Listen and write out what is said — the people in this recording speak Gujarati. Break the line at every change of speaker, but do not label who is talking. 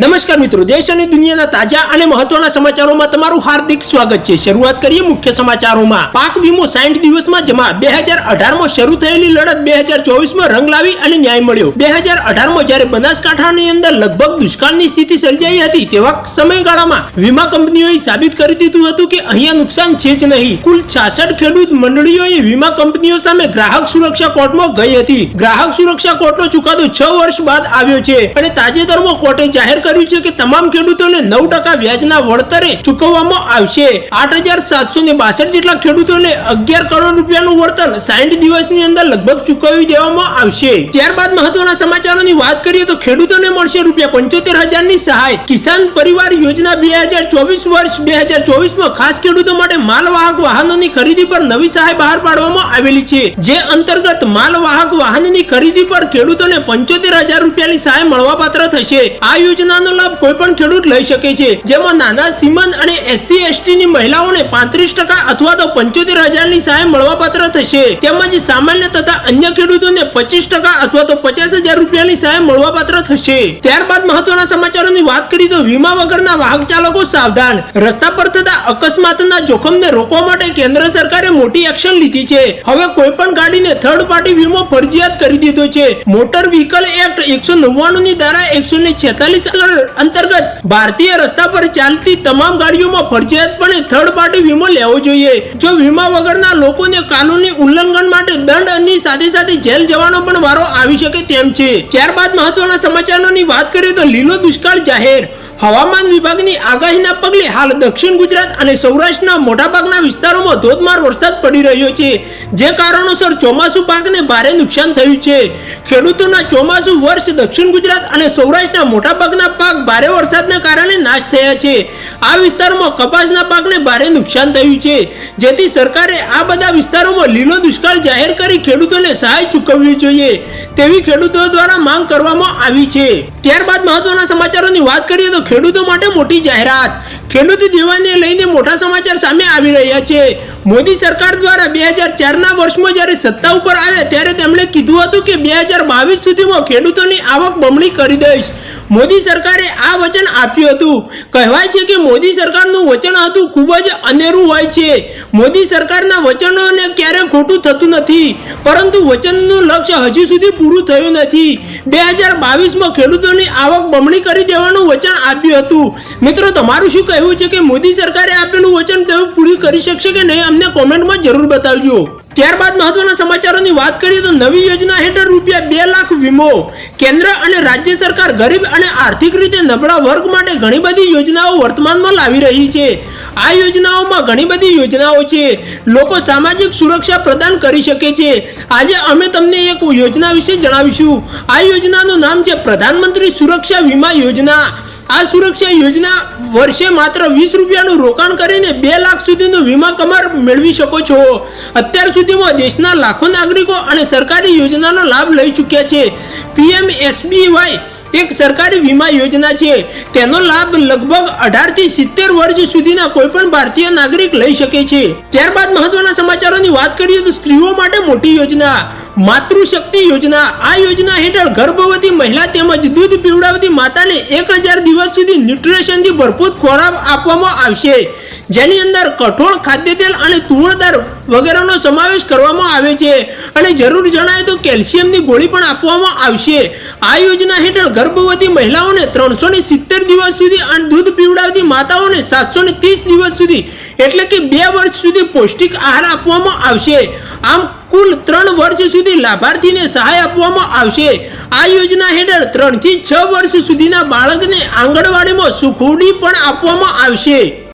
નમસ્કાર મિત્રો, દેશ અને દુનિયાના તાજા અને મહત્વના સમાચારોમાં તમારું હાર્દિક સ્વાગત છે. શરૂઆત કરીએ મુખ્ય સમાચારોમાં. પાક વીમો સાઠ દિવસમાં જમા. બે હજાર અઢારમાં શરૂ થયેલી લડત બે હજાર ચોવીસમાં રંગ લાવી અને ન્યાય મળ્યો. બે હજાર અઢારમાં જ્યારે બનાસકાંઠાની અંદર લગભગ દુષ્કાળની સ્થિતિ સર્જાઈ હતી તેવા સમયગાળામાં વીમા કંપનીઓએ સાબિત કરી દીધું હતું કે અહીંયા નુકસાન છે જ નહીં. કુલ છાસઠ ખેડૂત મંડળીઓએ વીમા કંપનીઓ સામે ગ્રાહક સુરક્ષા કોર્ટમાં ગઈ હતી. ગ્રાહક સુરક્ષા કોર્ટનો ચુકાદો છ વર્ષ બાદ આવ્યો છે અને તાજેતરમાં કોર્ટે જાહેર કર્યું છે કે તમામ ખેડૂતોને નવ ટકા વ્યાજના વળતરે ચૂકવવામાં આવશે. આઠ હજાર સાતસો ને બાસઠ જેટલા ખેડૂતોને અગિયાર કરોડ રૂપિયાનું વળતર સાઠ દિવસની અંદર લગભગ ચૂકવી દેવામાં આવશે. ત્યારબાદ મહત્વના સમાચારોની વાત કરીએ તો ખેડૂતોને મળશે રૂપિયા પંચોતેર હજારની સહાય. કિસાન પરિવાર યોજના બે હજાર ચોવીસ વર્ષ બે હજાર ચોવીસમાં ખાસ ખેડૂતો માટે માલવાહક વાહનોની ખરીદી પર નવી સહાય બહાર પાડવામાં આવેલી છે. જે અંતર્ગત માલવાહક વાહનની ખરીદી પર ખેડૂતોને પંચોતેર હજાર રૂપિયાની સહાય મળવાપાત્ર થશે. આ યોજનાનો લાભ કોઈ પણ ખેડૂત લઈ શકે છે. જેમાં નાના સીમન અને એસસી એસટી ની મહિલાઓને પાંત્રીસ ટકા અથવા તો પંચોતેર હજારની સહાય મળવાપાત્ર થશે. તેમજ સામાન્ય તથા અન્ય ખેડૂતોને પચીસ ટકા અથવા તો પચાસ હજાર રૂપિયાની સહાય મળવાપાત્ર થશે. ત્યારબાદ મહત્વના સમાચારોની વાત કરીએ તો વીમા વગરના વાહક ચાલકો સાવધાન. રસ્તા પર થતા અકસ્માતના જોખમને રોકવા માટે કેન્દ્ર સરકારે મોટી એક્શન લીધી છે. હવે કોઈ પણ ગાડીને થર્ડ પાર્ટી વીમો ફરજિયાત કરી દીધો છે. મોટર વ્હીકલ એક્ટ એકસો નવ્વાણું ની ધારા એકસો ને છેતાલીસ અંતર્ગત ભારતીય રસ્તા પર ચાલતી તમામ ગાડીઓમાં ફરજિયાતપણે થર્ડ પાર્ટી વીમો લેવો જોઈએ. જો વીમા વગરના લોકોને કાનૂની ઉલ્લંઘન માટે દંડની સાથે સાથે જેલ જવાનો પણ વારો આવી શકે તેમ છે. ત્યારબાદ મહત્વના સમાચારોની વાત કરીએ તો લીલો દુષ્કાળ જાહેર. હવામાન વિભાગની આગાહીના પગલે હાલ દક્ષિણ ગુજરાત અને સૌરાષ્ટ્રના મોટાભાગના વિસ્તારોમાં ધોધમાર વરસાદ પડી રહ્યો છે. જે કારણોસર ચોમાસુ પાકને ભારે નુકસાન થયું છે. ખેડૂતોના ચોમાસુ વર્ષ દક્ષિણ ગુજરાત અને સૌરાષ્ટ્રના મોટાભાગના પાક ભારે વરસાદના કારણે નાશ થયા છે. આ વિસ્તારમાં કપાસના પાકને ભારે નુકસાન થયું છે. જેથી સરકારે આ બધા વિસ્તારોમાં લીલો દુષ્કાળ જાહેર કરી ખેડૂતોને સહાય ચૂકવવી જોઈએ. તેવી ખેડૂતો દ્વારા માંગ કરવામાં આવી છે. ત્યારબાદ મહત્વના સમાચારોની વાત કરીએ તો ખેડૂતો માટે મોટી જાહેરાત. ખેડૂત દેવાને લઈને મોટા સમાચાર સામે આવી રહ્યા છે. મોદી સરકાર દ્વારા બે હજાર ચારના વર્ષમાં જ્યારે સત્તા ઉપર આવ્યા ત્યારે તેમણે કીધું હતું કે બે હજાર બાવીસ સુધીમાં ખેડૂતોની આવક બમણી કરી દઈશ. મોદી સરકારે આ વચન આપ્યું હતું. કહેવાય છે કે મોદી સરકારનું વચન હતું ખૂબ જ અનેરું હોય છે. મોદી સરકારના વચનોને ક્યારેય ખોટું થતું નથી. પરંતુ વચનનું લક્ષ્ય હજુ સુધી પૂરું થયું નથી. બે હજાર બાવીસમાં ખેડૂતોની આવક બમણી કરી દેવાનું વચન આપ્યું હતું. મિત્રો, તમારું શું કહેવું છે કે મોદી સરકારે આપેલું વચન તેઓ પૂરું કરી શકશે કે નહીં, અમને કોમેન્ટમાં જરૂર બતાવજો. ત્યારબાદ મહત્વના સમાચારોની વાત કરીએ તો નવી યોજના હેઠળ રૂપિયા બે લાખ વીમો. કેન્દ્ર અને રાજ્ય સરકાર ગરીબ અને આર્થિક રીતે નબળા વર્ગ માટે ઘણી બધી યોજનાઓ વર્તમાનમાં લાવી રહી છે. આ યોજનાઓમાં ઘણી બધી યોજનાઓ છે. લોકો સામાજિક સુરક્ષા પ્રદાન કરી શકે છે. આજે અમે તમને એક યોજના વિશે જણાવીશું. આ યોજનાનું નામ છે પ્રધાનમંત્રી સુરક્ષા વીમા યોજના. આ સુરક્ષા યોજના વર્ષે માત્ર વીસ રૂપિયાનું રોકાણ કરીને બે લાખ સુધીનું વીમા કમાર મેળવી શકો છો. અત્યાર સુધીમાં દેશના લાખો નાગરિકો અને સરકારી યોજનાનો લાભ લઈ ચૂક્યા છે. પીએમ એસબીવાય એક સરકારી વીમા યોજના છે. તેનો લાભ લગભગ અઢારથી સિત્તેર વર્ષ સુધીના કોઈ પણ ભારતીય નાગરિક લઈ શકે છે. ત્યારબાદ મહત્વના સમાચારોની વાત કરીએ તો સ્ત્રીઓ માટે મોટી યોજના. માતૃશક્તિ યોજના. આ યોજના હેઠળ ગર્ભવતી મહિલા તેમજ દૂધ પીવડાવતી માતાને એક હજાર દિવસ સુધી ન્યુટ્રિશનથી ભરપૂર ખોરાક આપવામાં આવશે. જેની અંદર કઠોળ ખાદ્ય તેલ અને તુવળદાર વગેરેનો સમાવેશ કરવામાં આવે છે. અને જરૂર જણાય તો કેલ્શિયમની ગોળી પણ આપવામાં આવશે. આ યોજના હેઠળ ગર્ભવતી મહિલાઓને ત્રણસો ને સિત્તેર દિવસ સુધી અને દૂધ પીવડાવતી માતાઓને સાતસો ને ત્રીસ દિવસ સુધી, એટલે કે બે વર્ષ સુધી પૌષ્ટિક આહાર આપવામાં આવશે. આમ કુલ ત્રણ વર્ષ સુધી લાભાર્થીને સહાય આપવામાં આવશે. આ યોજના હેઠળ ત્રણથી છ વર્ષ સુધીના બાળકને આંગણવાડીમાં સુખવણી પણ આપવામાં આવશે.